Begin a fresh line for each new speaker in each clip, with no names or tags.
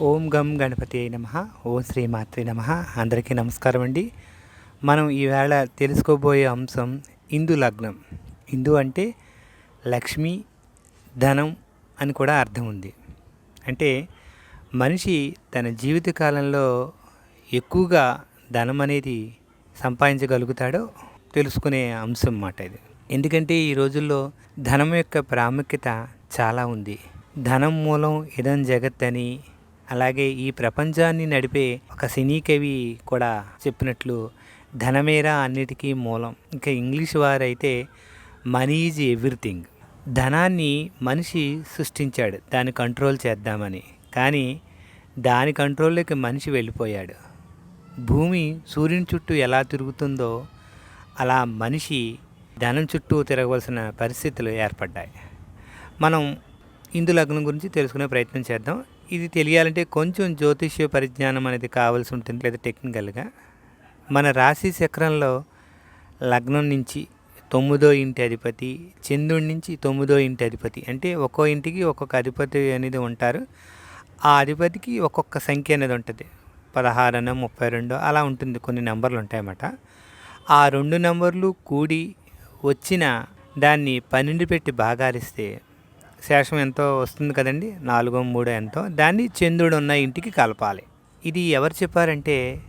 ఓం గం గణపతి అయి నమ. ఓం శ్రీ మాత్రి నమ. అందరికీ నమస్కారం అండి. మనం ఈవేళ తెలుసుకోబోయే అంశం ఇందు లగ్నం. ఇందు అంటే లక్ష్మి ధనం అని కూడా అర్థం ఉంది. అంటే మనిషి తన జీవిత కాలంలో ఎక్కువగా ధనం అనేది సంపాదించగలుగుతాడో తెలుసుకునే అంశం అన్నమాట ఇది. ఎందుకంటే ఈ రోజుల్లో ధనం యొక్క ప్రాముఖ్యత చాలా ఉంది. ధనం మూలం ఇదం జగత్ అని అలాగే ఈ ప్రపంచాన్ని నడిపే ఒక సినీ కవి కూడా చెప్పినట్లు ధనమేరా అన్నిటికీ మూలం. ఇంకా ఇంగ్లీష్ వారైతే మనీ ఈజ్ ఎవ్రీథింగ్. ధనాన్ని మనిషి సృష్టించాడు దాన్ని కంట్రోల్ చేద్దామని. కానీ దాని కంట్రోల్లోకి మనిషి వెళ్ళిపోయాడు. భూమి సూర్యుని చుట్టూ ఎలా తిరుగుతుందో అలా మనిషి ధనం చుట్టూ తిరగవలసిన పరిస్థితులు ఏర్పడ్డాయి. మనం ఇందు లగ్నం గురించి తెలుసుకునే ప్రయత్నం చేద్దాం. ఇది తెలియాలంటే కొంచెం జ్యోతిష్య పరిజ్ఞానం అనేది కావాల్సి ఉంటుంది లేదా టెక్నికల్గా. మన రాశి చక్రంలో లగ్నం నుంచి తొమ్మిదో ఇంటి అధిపతి చంద్రుడి నుంచి తొమ్మిదో ఇంటి అధిపతి అంటే ఒక్కో ఇంటికి ఒక్కొక్క అధిపతి అనేది ఉంటారు. ఆ అధిపతికి ఒక్కొక్క సంఖ్య అనేది ఉంటుంది. పదహారనో ముప్పై రెండు అలా ఉంటుంది కొన్ని నెంబర్లు ఉంటాయన్నమాట ఆ రెండు నెంబర్లు కూడి వచ్చిన దాన్ని పన్నెండు పెట్టి భాగాలిస్తే శేషం ఎంతో వస్తుంది కదండి? నాలుగో మూడో ఎంతో. దాన్ని చంద్రుడు ఉన్న ఇంటికి కలపాలి. ఇది ఎవరు చెప్పారంటే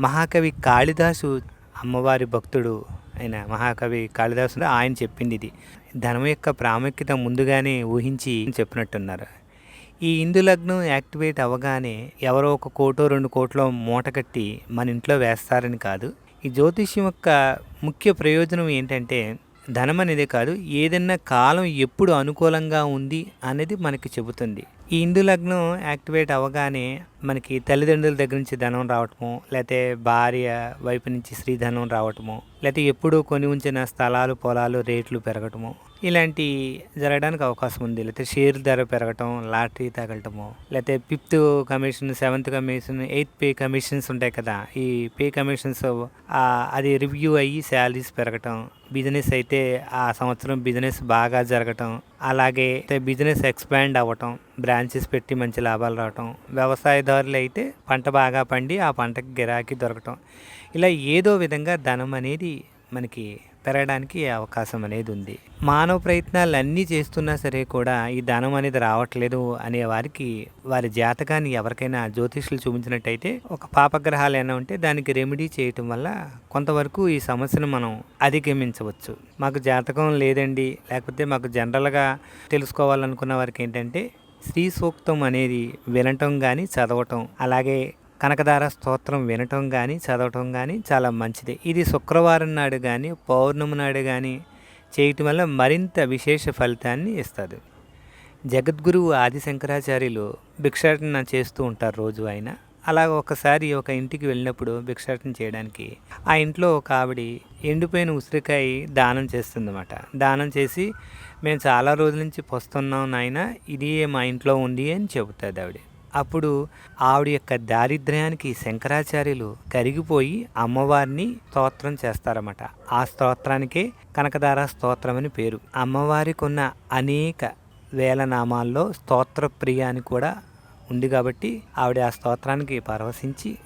మహాకవి కాళిదాసు అమ్మవారి భక్తుడు అయిన మహాకవి కాళిదాసు ఆయన చెప్పింది ఇది. ధనం యొక్క ప్రాముఖ్యత ముందుగానే ఊహించి చెప్పినట్టున్నారు. ఈ ఇందు లగ్నం యాక్టివేట్ అవ్వగానే ఎవరో ఒక కోటో రెండు కోట్లో మూట కట్టి మన ఇంట్లో వేస్తారని కాదు. ఈ జ్యోతిష్యం యొక్క ముఖ్య ప్రయోజనం ఏంటంటే ధనం అనేదే కాదు ఏదైనా కాలం ఎప్పుడు అనుకూలంగా ఉంది అనేది మనకి చెబుతుంది. ఈ ఇందు లగ్నం యాక్టివేట్ అవ్వగానే మనకి తల్లిదండ్రుల దగ్గర నుంచి ధనం రావటము లేకపోతే భార్య వైపు నుంచి స్త్రీ ధనం రావటము లేకపోతే ఎప్పుడూ కొని ఉంచిన స్థలాలు పొలాలు రేట్లు పెరగటము ఇలాంటి జరగడానికి అవకాశం ఉంది. లేకపోతే షేర్ ధర పెరగటం లాటరీ తగలటము లేకపోతే fifth commission seventh commission eighth pay commissions ఉంటాయి కదా ఈ పే కమిషన్స్ అది రివ్యూ అయ్యి శాలరీస్ పెరగటం బిజినెస్ అయితే ఆ సంవత్సరం బిజినెస్ బాగా జరగటం అలాగే బిజినెస్ ఎక్స్పాండ్ అవ్వటం బ్రాంచెస్ పెట్టి మంచి లాభాలు రావటం వ్యవసాయదారులు అయితే పంట బాగా పండి ఆ పంటకి గిరాకీ దొరకటం ఇలా ఏదో విధంగా ధనం అనేది మనకి పెరగడానికి అవకాశం అనేది ఉంది. మానవ ప్రయత్నాలు అన్నీ చేస్తున్నా సరే కూడా ఈ ధనం అనేది రావట్లేదు అనే వారికి వారి జాతకాన్ని ఎవరికైనా జ్యోతిష్యులు చూపించినట్టయితే ఒక పాపగ్రహాలు ఏమైనా ఉంటే దానికి రెమెడీ చేయటం వల్ల కొంతవరకు ఈ సమస్యను మనం అధిగమించవచ్చు. మాకు జాతకం లేదండి. లేకపోతే మాకు జనరల్గా తెలుసుకోవాలనుకున్న వారికి ఏంటంటే శ్రీ సూక్తం అనేది వినటం కానీ చదవటం అలాగే కనకదార స్తోత్రం వినటం కానీ చదవటం కానీ చాలా మంచిది. ఇది శుక్రవారం నాడు కానీ పౌర్ణమి నాడు కానీ చేయటం వల్ల మరింత విశేష ఫలితాన్ని ఇస్తుంది. జగద్గురువు ఆది శంకరాచార్యులు భిక్షాటన చేస్తూ ఉంటారు రోజు ఆయన. అలా ఒకసారి ఒక ఇంటికి వెళ్ళినప్పుడు భిక్షాటన చేయడానికి ఆ ఇంట్లో ఒక ఆవిడ ఎండిపోయిన ఉసిరికాయ దానం చేస్తుందన్నమాట. దానం చేసి మేము చాలా రోజుల నుంచి పొస్తున్నాం నాయన ఇది మా ఇంట్లో ఉంది అని చెబుతుంది ఆవిడ. అప్పుడు ఆవిడ యొక్క దారిద్ర్యానికి శంకరాచార్యులు కరిగిపోయి అమ్మవారిని స్తోత్రం చేస్తారన్నమాట. ఆ స్తోత్రానికే కనకదార స్తోత్రం అని పేరు. అమ్మవారికి ఉన్న అనేక వేల నామాల్లో స్తోత్ర ప్రియ అని కూడా ఉంది కాబట్టి ఆవిడ ఆ స్తోత్రానికి పరవశించి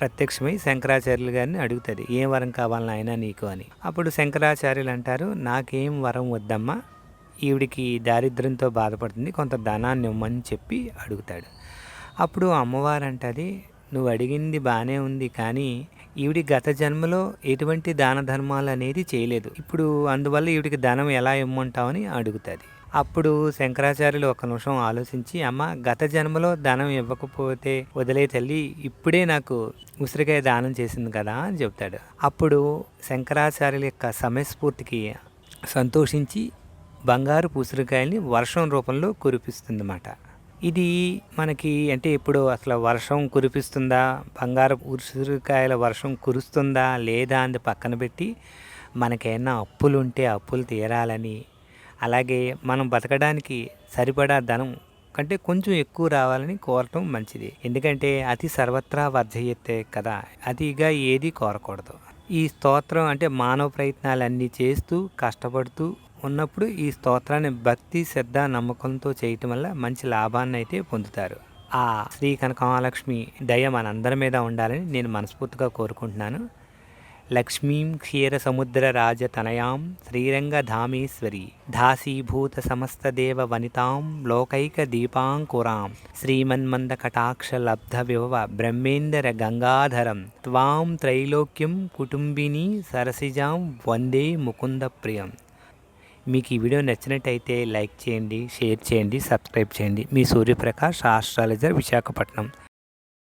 ప్రత్యక్షమై శంకరాచార్యులు గారిని అడుగుతుంది. ఏం వరం కావాలని ఆయన నీకు? అని. అప్పుడు శంకరాచార్యులు అంటారు నాకేం వరం వద్దమ్మా. ఈవిడికి దారిద్ర్యంతో బాధపడుతుంది. కొంత ధనాన్ని ఇవ్వమని చెప్పి అడుగుతాడు. అప్పుడు అమ్మవారు అంటది నువ్వు అడిగింది బాగానే ఉంది కానీ ఈవిడి గత జన్మలో ఎటువంటి దాన ధర్మాలు అనేది చేయలేదు. ఇప్పుడు అందువల్ల ఈవిడికి ధనం ఎలా ఇమ్మంటావని అడుగుతుంది. అప్పుడు శంకరాచార్యులు ఒక నిమిషం ఆలోచించి అమ్మ గత జన్మలో ధనం ఇవ్వకపోతే వదిలే తల్లి ఇప్పుడే నాకు ఉసిరికాయ దానం చేసింది కదా అని చెప్తాడు. అప్పుడు శంకరాచార్యుల యొక్క సమయస్ఫూర్తికి సంతోషించి బంగారు ఉసిరికాయల్ని వర్షం రూపంలో కురిపిస్తుందన్నమాట. ఇది మనకి అంటే ఇప్పుడు అసలు వర్షం కురిపిస్తుందా? బంగారు ఉసిరికాయల వర్షం కురుస్తుందా? లేదా అని పక్కన పెట్టి మనకేమైనా అప్పులు ఉంటే అప్పులు తీరాలని. అలాగే మనం బతకడానికి సరిపడా ధనం కంటే కొంచెం ఎక్కువ రావాలని కోరటం మంచిది. ఎందుకంటే అతి సర్వత్రా వర్జయత్తే కదా? అతిగా ఏది కోరకూడదు. ఈ స్తోత్రం అంటే మానవ ప్రయత్నాలన్నీ చేస్తూ కష్టపడుతూ ఉన్నప్పుడు ఈ స్తోత్రాన్ని భక్తి శ్రద్ధ నమ్మకంతో చేయటం వల్ల మంచి లాభాన్ని అయితే పొందుతారు. ఆ శ్రీ కనకమహాలక్ష్మి దయ మనందరి మీద ఉండాలని నేను మనస్ఫూర్తిగా కోరుకుంటున్నాను. లక్ష్మీం క్షీర సముద్ర రాజ తనయాం శ్రీరంగధామేశ్వరి దాసీభూత సమస్తదేవ వనితాం లోకైక దీపాంకురాం శ్రీమన్మంద కటాక్ష లబ్ధ విభవ బ్రహ్మేందర గంగాధరం త్వాం త్రైలోక్యం కుటుంబిని సరసిజాం వందే ముకుంద ప్రియం మీకు ఈ వీడియో నచ్చినట్టయితే లైక్ చేయండి షేర్ చేయండి సబ్స్క్రైబ్ చేయండి. మీ సూర్యప్రకాష్ ఆస్ట్రాలజర్ విశాఖపట్నం.